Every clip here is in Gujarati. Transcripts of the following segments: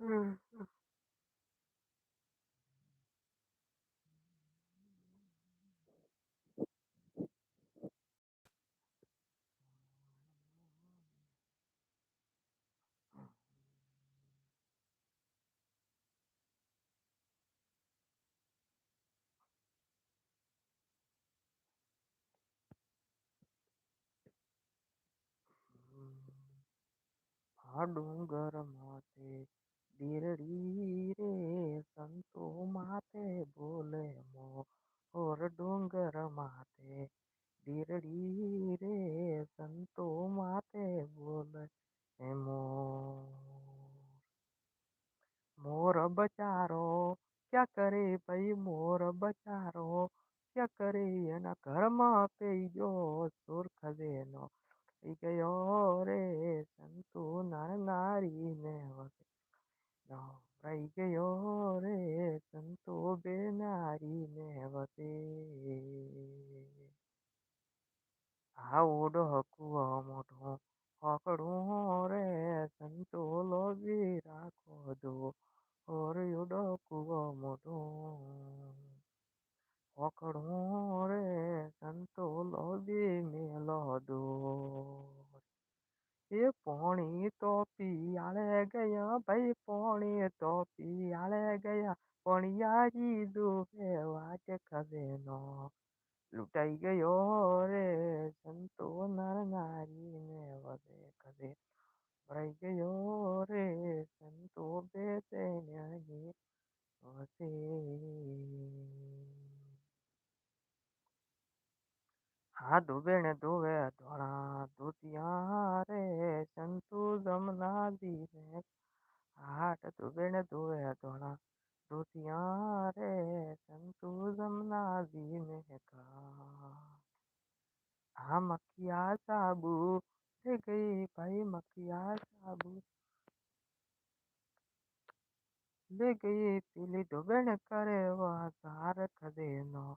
Mmm, hmm. Aduh garam hati. માથે દીરડી રે સંતો માથે બોલે મોર ડુંગર માથે દીરડી રે સંતો માથે બોલે મોર મોર બચારો ક્યાં કરે ભાઈ મોર બચારો ક્યાં કરે એના ઘરમાં પેઈ ગયો સુર ખદેનો થઈ ગયો રે સંતુ નર નારી ને વસે રહી ગયો રે સંતો બે નારી ને વસે આવડો કુવો મોઢો હકડું રે સંતો લોભી રાખો દો ઓરયુડો કુવો મોઢો હકડું રે સંતો લોભી મેલો દો એ પોણી તો પિયાળે ગયા ભાઈ, પોણી તો પિયાળે ગયા. પોણિયારી દુહે વાટ ખબે નો. લૂંટાઈ ગયો રે સંતો નર નારી ને વદે કદે ભરાઈ ગયો રે સંતો બે તેની વસે. हाँ भेण धोवे धोणा धोतिया रे, संतू जमना दी रे हाथ भेण धोवे धोणा धोतिया रे, संतू जमना दी ने कहा हाँ मकिया साबू से गई भाई मकिया साबू। ले गई पीली डोबेण करे, वह सार खदे नो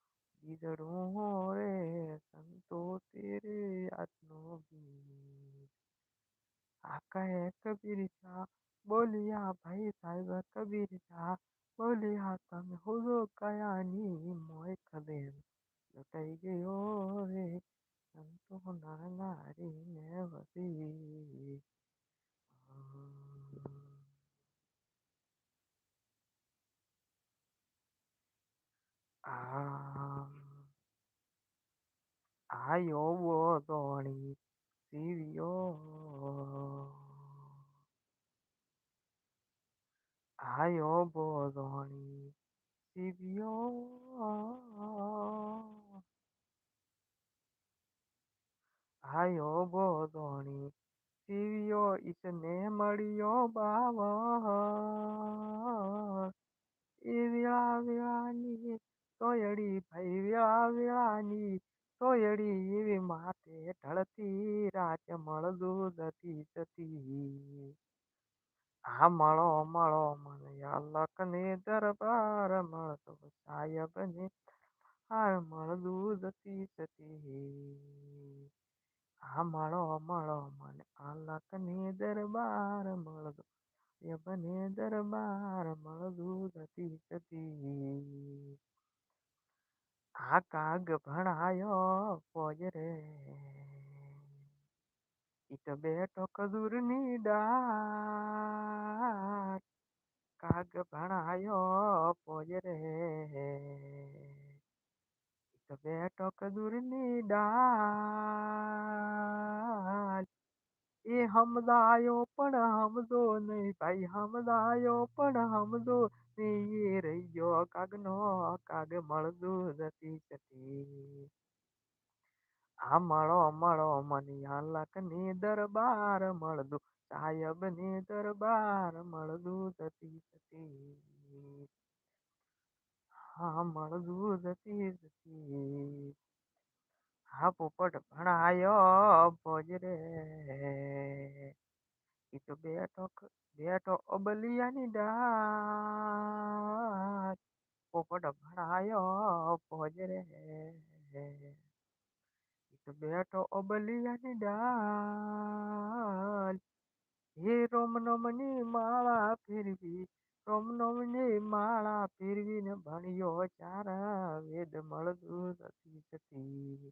इधर हो रे संतो तेरे आत्मो आका है कबीर शाह बोलिया भाई साहिब कबीर शाह बोलिया तम हो कयानी मोय खबेर। लुटई गयो रे संतो नारी में वसी 愛を踊り散よ愛を踊り散よ愛を踊り Sivio is a name Mario Baba. તોયડી ભાઈ વેળા વેળાની તોયડી એવી માથે ઢળતી રાત મળ દૂધતી જતી. આ મળો મળો મને અલક ને દરબાર મળતો સાહેબ ને હાર મળ દૂધતી જતી. આ મળો મળો મને અલક ને દરબાર મળતો યબને દરબાર મળ દૂધતી જતી. આ કાગ ભણાયો પોજ રે. ઈટ બેઠો કદુરની ડાળ કાગ ભણાયો પોજ રે. ઈટ બેઠો કદુરની ડાળ એ હમદાયો પણ હમદો નહીં ભાઈ હમદાયો પણ હમદો નહીં એ રહી ગયો કાગનો કાગ મળદું જતી જતી આ મળો મળો મનિયા અલકની દરબાર મળદું સાહેબ ને દરબાર મળદું જતી જતી હા મળદું જતી જતી હા પોપટ ભણાયો ભોજ રે. ઈ તો બેઠો બેઠો અબલિયાની ડાળ પોપટ ભણાયો ભોજ રે. એ તો બેઠો અબલિયાની ડાલ હે રોમ નમની માળા ફેરવી, રોમ નમની માળા ફેરવીને ભણ્યો ચારા વેદ મળતું નથી જતી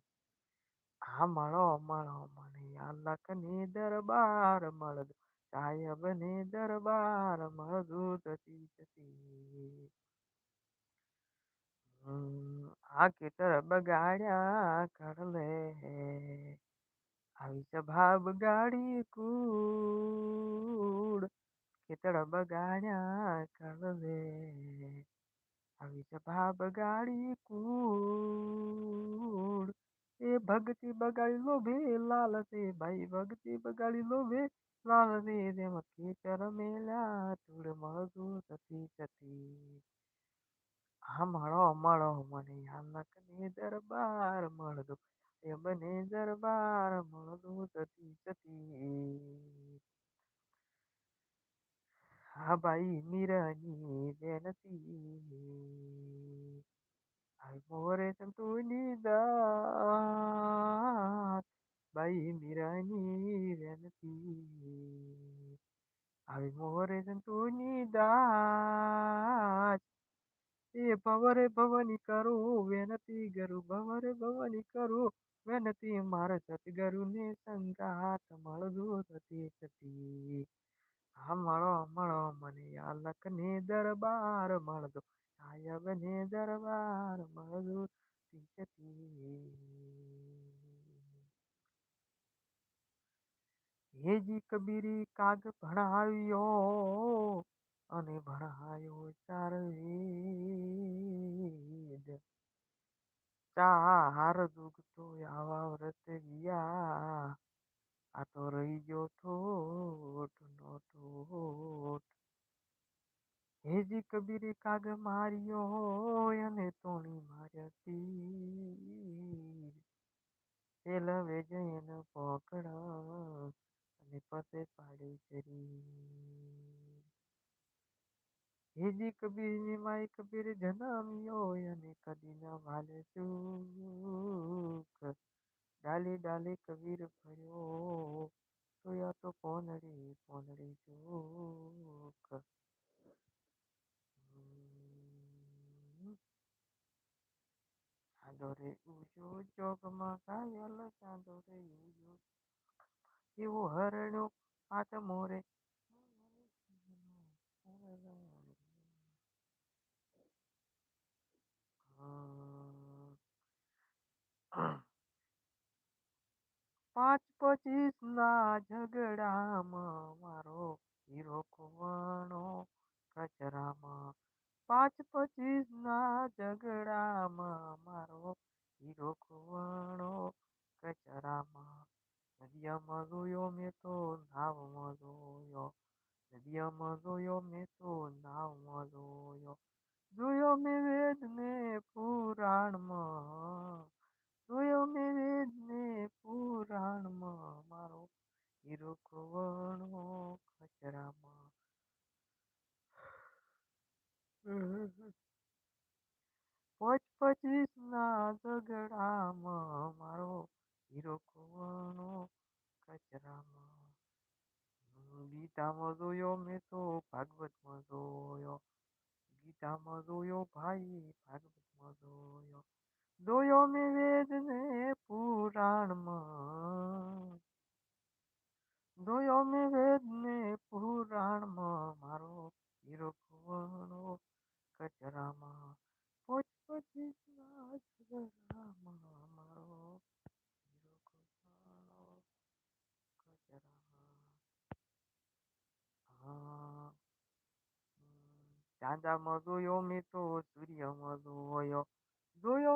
આ મળો મળો મને અલકની દરબાર મળદ સાહેબ ને દરબાર નથી જતી આ કેતર બગાડ્યા કરલે. આવી સભા બગાડી કૂડ કેતર બગાડ્યા કરલે. આવી સભા બગાડી કુડ એ ભક્તિ બગાડી લો ભે લાલ તે ભાઈ ભક્તિ બગાડી લો ભે લાલ તે તેમાં ખેતર મેલા ધૂળ મળતું થતી જતી આ મળો મળો મને આલક ને દરબાર મળદો એ બને દરબાર મળદું થતી જતી હા ભાઈ મીરાની બેનતી બાઈ મીરાની બેનતી આવી મોરે સંતુની દાત એ ભવરે ભવની કરું વેનતી ગરુ ભવરે ભવની કરું વેનતી મારા સતગરુ ને સંગાત મળદો સતી સતી હા મળો મળો મને અલક ને દરબાર મળદો સાહેબ ને દરબાર મજૂર હેજી કબીરી કાગ ભણાવ્યો અને ભણાયો ચાર વેદ ચાર દુઃખ આવા વ્રત ગયા આ તો રહી ગયો ઠોઠ નો ઠોઠ હેજી કબીરે કાગ માર્યો અને તોણી માર્યા તીર. પેલવે જઈને પોકડ અને પતે પાડી જરી હેજી કબીરની માય કબીર જન્મ્યો અને ન વાલે સુખ. ડાલી ડાલી કબીર ફર્યો યા તો પોનડી પોનડી જોખ चांदोरे उजो जोगमगायल चांदोरे उजो इवो हरणो आत मोरे પાંચ પચીસ ના ઝઘડામાં મારો હીરો કુવાણો પાંચ પચીસ ના ઝઘડામાં મારો હીરો ખોવાણો કચરામાં. નદિયામાં જોયો મેં તો, નાવમાં જોયો. નદિયામાં જોયો મેં તો, નાવમાં જોયો. જોયો મેં વેદને પુરાણમાં. જોયો મેં વેદને પુરાણમાં. મારો હીરો ખોવાણો કચરામાં. પોચ પચીસ ના ઝઘડામાં મારો હીરો ખોવાણો કચરામાં. ગીતામાં જોયો મેં તો, ભાગવતમાં જોયો. ગીતામાં જોયો ભાઈ, ભાગવતમાં જોયો. જોયો મેં વેદ ને પુરાણમાં જોયો મેં વેદ ને પુરાણમાં મારો હીરો ખોવાણો કચરામાં પોચ પચીસ ના ઝઘડામાં મારો હીરો ખોવાણો કચરામાં હા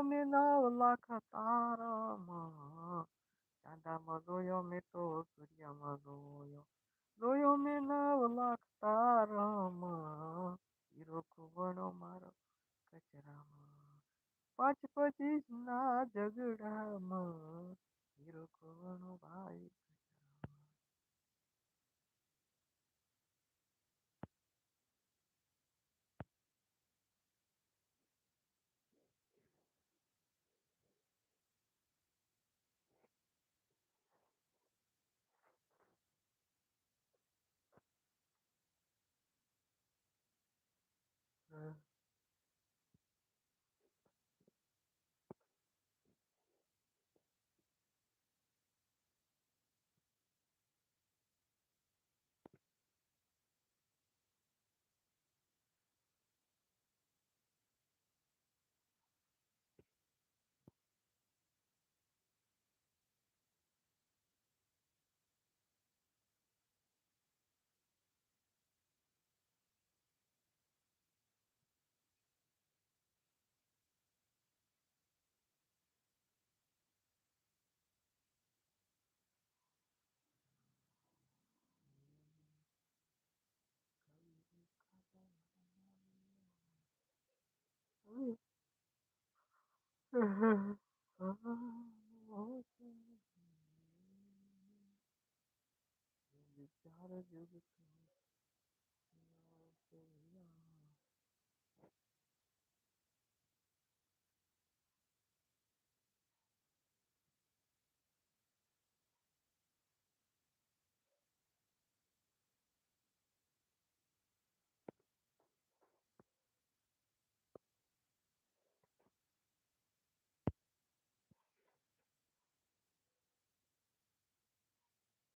મેં નવ લાખ તારામાં ચાંદામાં જોયો મેં તો સૂર્યમાં જોયો જોયો મેં નવ લાખ તારામાં હીરો ખોવાણો મારો કચરામાં પાંચ પચીસ ના ઝઘડામાં હીરો ખોવાણો ભાઈ Mm-hmm. Oh, okay. You gotta do this.